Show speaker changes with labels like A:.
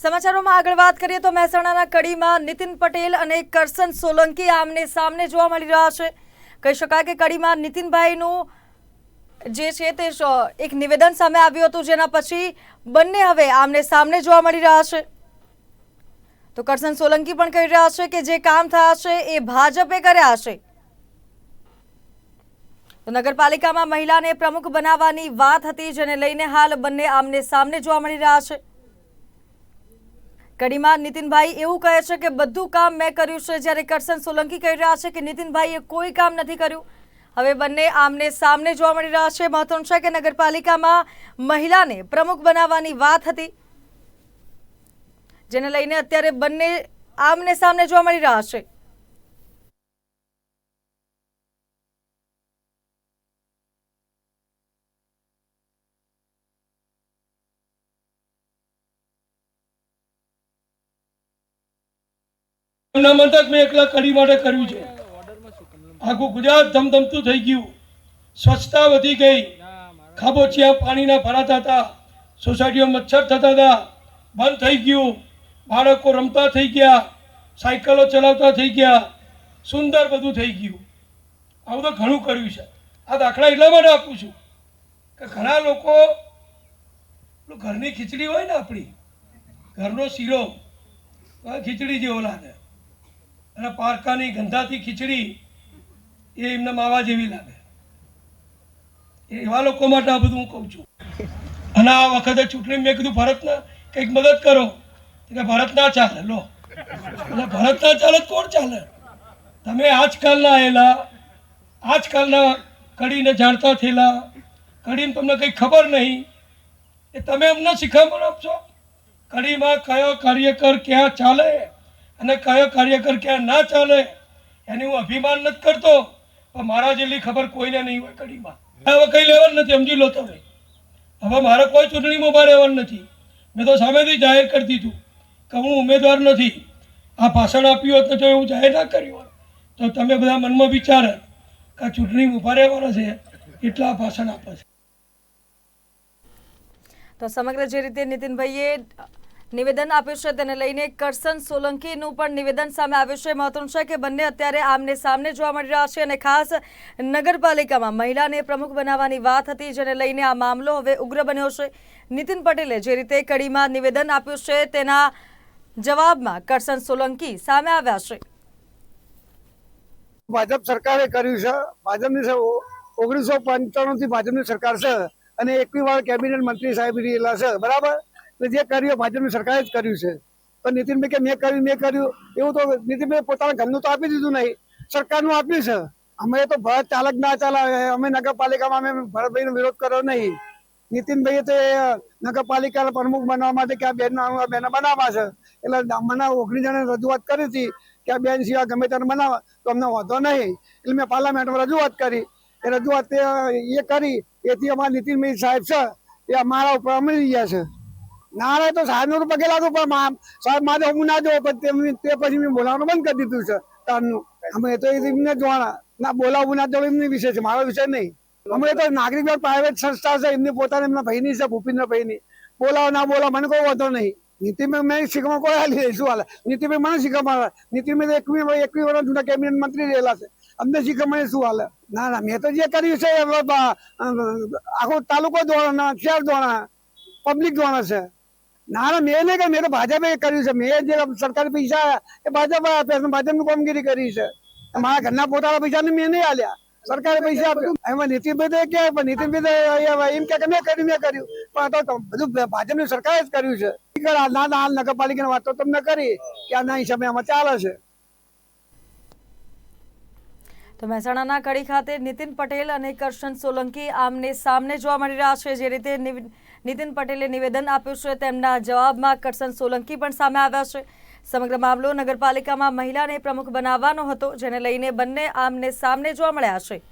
A: સમાચારોમાં આગળ વાત કરીએ તો મહેસાણાના કડીમાં નીતિન પટેલ અને કરસન સોલંકી આમને સામને જોવા મળી રહ્યા છે. કહી શકાય કે કડીમાં નીતિનભાઈનું જે છે તે એક નિવેદન સામે આવ્યું હતું, જેના પછી બંને હવે આમને સામને જોવા મળી રહ્યા છે. તો કરસન સોલંકી પણ કહી રહ્યા છે કે જે કામ થયા છે એ ભાજપે કર્યા છે. તો નગરપાલિકામાં મહિલાને પ્રમુખ બનાવવાની વાત હતી, જેને લઈને હાલ બંને આમને સામને જોવા મળી રહ્યા છે. કડીમાં નીતિનભાઈ એવું કહે છે કે બધું કામ મેં કર્યું છે, જ્યારે કરસન સોલંકી કહી રહ્યા છે કે નીતિનભાઈએ કોઈ કામ નથી કર્યું. હવે બંને આમને સામને જોવા મળી રહ્યા છે. મહત્વનું છે કે નગરપાલિકામાં મહિલાને પ્રમુખ બનાવવાની વાત હતી, જેને લઈને અત્યારે બંને આમને સામને જોવા મળી રહ્યા છે.
B: એમના મંતક મેં એકલા કડી માટે કર્યું છે. આખું ગુજરાત ધમધમતું થઈ ગયું. સ્વચ્છતા વધી ગઈ. ખાબોચિયા પાણીના ભરાતા હતા. સોસાયટીઓ મચ્છર થતા હતા. બંધ થઈ ગયું. બાળકો રમતા થઈ ગયા. સાયકલો ચલાવતા થઈ ગયા. સુંદર બધું થઈ ગયું. આવું તો ઘણું કર્યું છે. આ દાખલા એટલા માટે આપું છું કે ઘણા લોકો ઘરની ખીચડી હોય ને આપણી, ઘરનો શીરો ખીચડી જેવો લાગે. અને પારકાની ગંધાથી ખીચડી એ એમને માવા જેવી લાગે. એવા લોકો માટે આ બધું હું કહું છું. અને આ વખતે ચૂંટણી મેં કીધું, ભારતને કંઈક મદદ કરો. કે, ભારત ના ચાલે, લો. એટલે ભારત ના ચાલે કોણ ચાલે? તમે આજકાલના આવેલા આજકાલના કડીને જાણતા થયેલા, કડીને તમને કંઈ ખબર નહીં, એ તમે અમને શીખામણ આપશો? કડીમાં કયો કાર્યકર ક્યાં ચાલે? અને કયો કાર્યકર ક્યાં ના ચાલે, એની હું અભિમાન નથી કરતો. પણ મારા જેટલી ખબર કોઈને નહીં હોય કડીમાં. હવે કંઈ લેવાનું નથી, સમજી લો તમે. હવે મારે કોઈ ચૂંટણીમાં ઊભા રહેવાનું નથી. મેં તો સામેથી જાહેર કરી દીધું કે હું ઉમેદવાર નથી. આ ભાષણ આપ્યું હતું તો એવું જાહેર ના કર્યું હોય તો તમે બધા મનમાં વિચારે કે આ ચૂંટણીમાં ઊભા રહેવાના છે, એટલા ભાષણ આપે છે.
A: તો સમગ્ર જે રીતે નીતિનભાઈએ નિવેદન આપ્યું છે. તેને લઈને કરસન સોલંકીનું પણ નિવેદન સામે આવ્યું છે. મહત્વનું છે કે બંને અત્યારે આમને સામને જોવા મળી રહ્યા છે અને ખાસ નગરપાલિકામાં મહિલાને પ્રમુખ બનાવવાની વાત હતી, જેને લઈને આ મામલો હવે ઉગ્ર બન્યો છે. નીતિન પટેલે જે રીતે કડીમાં નિવેદન આપ્યું છે, તેના જવાબમાં કરસન સોલંકી સામે આવ્યા છે.
C: ભાજપ સરકારે કર્યું છે. ભાજપની ઓગણીસો પંચાણું થી ભાજપની સરકાર છે અને એકવી વાર કેબિનેટ મંત્રી સાહેબ રહેલા છે. બરાબર? એટલે જે કર્યું ભાજપની સરકારે જ કર્યું છે. તો નીતિનભાઈ કે મેં કર્યું મેં કર્યું, એવું તો નીતિનભાઈ પોતાના ઘરનું તો આપી દીધું નહીં. સરકારનું આપ્યું છે. અમે તો ભરત ચાલક ના ચાલે અમે નગરપાલિકામાં અમે ભરતભાઈનો વિરોધ કર્યો નહીં. નીતિનભાઈએ તો નગરપાલિકાના પ્રમુખ બનવા માટે કે આ બેન બેન બનાવવા છે. એટલે મને ઓગણીસ જણે રજૂઆત કરી હતી કે આ બેન સિવાય ગમે ત્યારે બનાવવા તો અમને વાંધો નહીં. એટલે મેં પાર્લામેન્ટમાં રજૂઆત કરી. એ રજૂઆત તે એ કરી. એથી અમારા નીતિનભાઈ સાહેબ છે, એ અમારા ઉપર અમલી ગયા છે. ના રે તો સાહેબનું પગે લાગુ, પણ સાહેબ મારે હું ના જોવો પણ તે પછી મેં બોલાવવાનું બંધ કરી દીધું છે, તારનું. અમે તો એમને જોવાના. ના, બોલાવવું ના જોવું એમની વિષય છે, મારો વિષય નહીં. અમે તો નાગરિક પ્રાઇવેટ સંસ્થા છે, એમની પોતાની, એમના ભાઈની છે, ભૂપેન્દ્ર ભાઈની. બોલાવો, ના બોલાવો, મને કોઈ વાંધો નહીં. નીતિભાઈ મેં શીખવા કોઈ હાલી શું હાલે? નીતિભાઈ મને શીખવા નીતિભાઈ એકવી એકવી વર્ષ જૂના કેબિનેટ મંત્રી રહેલા છે. અમને શીખવા શું હાલે? ના ના, મેં તો જે કર્યું છે આખો તાલુકો દોડવાના શહેર દોડવાના પબ્લિક દ્વારા છે. ના ના, મેં નહીં મેં તો ભાજપે કર્યું છે. મેં જે સરકારી પૈસા એ ભાજપ આપ્યા છે. ભાજપની કામગીરી કરી છે. મારા ઘરના પોતાના પૈસા મેં નહીં આલ્યા. સરકારે પૈસા આપ્યું. એમાં નીતિનભાઈ તો કે પણ નીતિનભાઈ એમ કે મેં કર્યું મેં કર્યું. પણ તો બધું ભાજપની સરકારે જ કર્યું છે. ના નગરપાલિકાની વાત તો તમને કરી કે આના હિસાબે આમાં ચાલે છે.
A: તો મહેસાણાના કડી ખાતે નીતિન પટેલ અને કરશન સોલંકી આમને સામને જોવા મળી રહ્યા છે. જે રીતે નીતિન પટેલે નિવેદન આપ્યું છે તેમના જવાબમાં કરશન સોલંકી પણ સામે આવ્યા છે. સમગ્ર મામલો નગરપાલિકામાં મહિલાને પ્રમુખ બનાવવાનો હતો, જેને લઈને બંને આમને સામને જોવા મળ્યા છે.